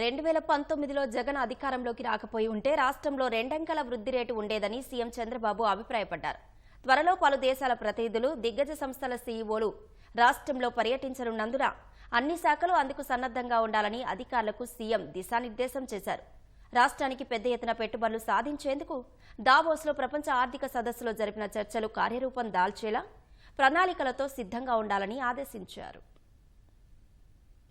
రెండు వేల పంతొమ్మిదిలో జగన్ అధికారంలోకి రాకపోయి ఉంటే రాష్ట్రంలో రెండంకెల వృద్ధి రేటు ఉండేదని సీఎం చంద్రబాబు అభిప్రాయపడ్డారు. త్వరలో పలు దేశాల ప్రతినిధులు దిగ్గజ సంస్థల సీఈఓలు రాష్ట్రంలో పర్యటించనున్నందున అన్ని శాఖలు అందుకు సన్నద్ధంగా ఉండాలని అధికారులకు సీఎం దిశానిర్దేశం చేశారు. రాష్ట్రానికి పెద్ద ఎత్తున పెట్టుబడులు సాధించేందుకు దావోస్లో ప్రపంచ ఆర్థిక సదస్సులో జరిపిన చర్చలు కార్యరూపం దాల్చేలా ప్రణాళికలతో సిద్ధంగా ఉండాలని ఆదేశించారు.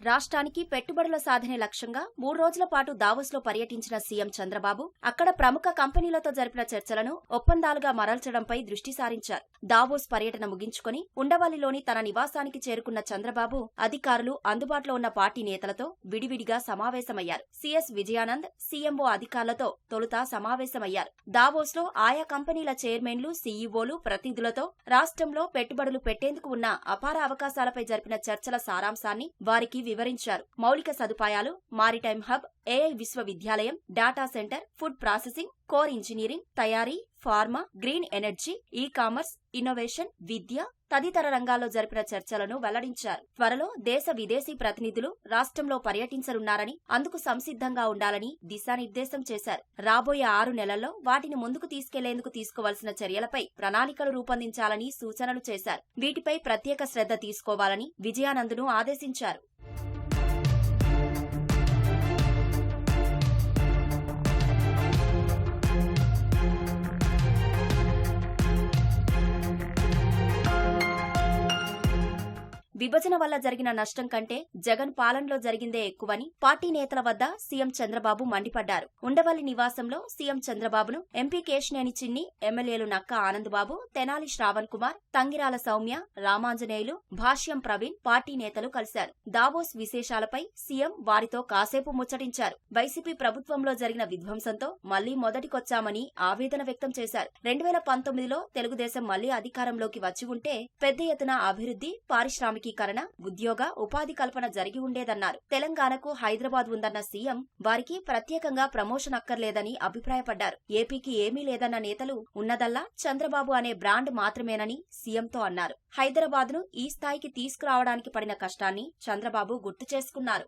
రాష్ట్రానికి పెట్టుబడుల సాధనే లక్ష్యంగా మూడు రోజుల పాటు దావోస్లో పర్యటించిన సీఎం చంద్రబాబు అక్కడ ప్రముఖ కంపెనీలతో జరిపిన చర్చలను ఒప్పందాలుగా మరల్చడంపై దృష్టి సారించారు. దావోస్ పర్యటన ముగించుకుని ఉండవల్లిలోని తన నివాసానికి చేరుకున్న చంద్రబాబు అధికారులు అందుబాటులో ఉన్న పార్టీ నేతలతో విడివిడిగా సమావేశమయ్యారు. సీఎస్ విజయానంద్ సీఎంఓ అధికారులతో తొలుత సమావేశమయ్యారు. దావోస్లో ఆయా కంపెనీల చైర్మన్లు సీఈఓలు ప్రతినిధులతో రాష్ట్రంలో పెట్టుబడులు పెట్టేందుకు ఉన్న అపార అవకాశాలపై జరిపిన చర్చల సారాంశాన్ని వారికి వివరించారు. మౌలిక సదుపాయాలు మారిటైమ్ హబ్ ఏఐ విశ్వవిద్యాలయం data centre food processing core engineering తయారీ pharma green energy e commerce innovation విద్య తదితర రంగాల్లో జరిపిన చర్చలను వెల్లడించారు. త్వరలో దేశ విదేశీ ప్రతినిధులు రాష్ట్రంలో పర్యటించనున్నారని అందుకు సంసిద్ధంగా ఉండాలని దిశానిర్దేశం చేశారు. రాబోయే ఆరు నెలల్లో వాటిని ముందుకు తీసుకెళ్ళేందుకు తీసుకోవాల్సిన చర్యలపై ప్రణాళికలు రూపొందించాలని సూచనలు చేశారు. వీటిపై ప్రత్యేక శ్రద్ధ తీసుకోవాలని విజయానంద్ను ఆదేశించారు. విభజన వల్ల జరిగిన నష్టం కంటే జగన్ పాలనలో జరిగిందే ఎక్కువని పార్టీ నేతల వద్ద సీఎం చంద్రబాబు మండిపడ్డారు. ఉండవల్లి నివాసంలో సీఎం చంద్రబాబును ఎంపీ కేశినేని చిన్ని ఎమ్మెల్యేలు నక్క ఆనందబాబు తెనాలి శ్రావణ్ కుమార్ తంగిరాల సౌమ్య రామాంజనేయులు భాష్యం ప్రవీణ్ పార్టీ నేతలు కలిశారు. దావోస్ విశేషాలపై సీఎం వారితో కాసేపు ముచ్చటించారు. వైసీపీ ప్రభుత్వంలో జరిగిన విధ్వంసంతో మళ్ళీ మొదటికొచ్చామని ఆవేదన వ్యక్తం చేశారు. రెండు వేల పంతొమ్మిదిలో తెలుగుదేశం మళ్ళీ అధికారంలోకి వచ్చి ఉంటే పెద్ద ఎత్తున అభివృద్ధి పారిశ్రామికీకరణ ఉద్యోగ ఉపాధి కల్పన జరిగి ఉండేదన్నారు. తెలంగాణకు హైదరాబాద్ ఉందన్న సీఎం వారికి ప్రత్యేకంగా ప్రమోషన్ అక్కర్లేదని అభిప్రాయపడ్డారు. ఏపీకి ఏమీ లేదన్న నేతలు ఉన్నదల్లా చంద్రబాబు అనే బ్రాండ్ మాత్రమేనని సీఎంతో అన్నారు. హైదరాబాద్ను ఈ స్థాయికి తీసుకురావడానికి పడిన కష్టాన్ని చంద్రబాబు గుర్తు చేసుకున్నారు.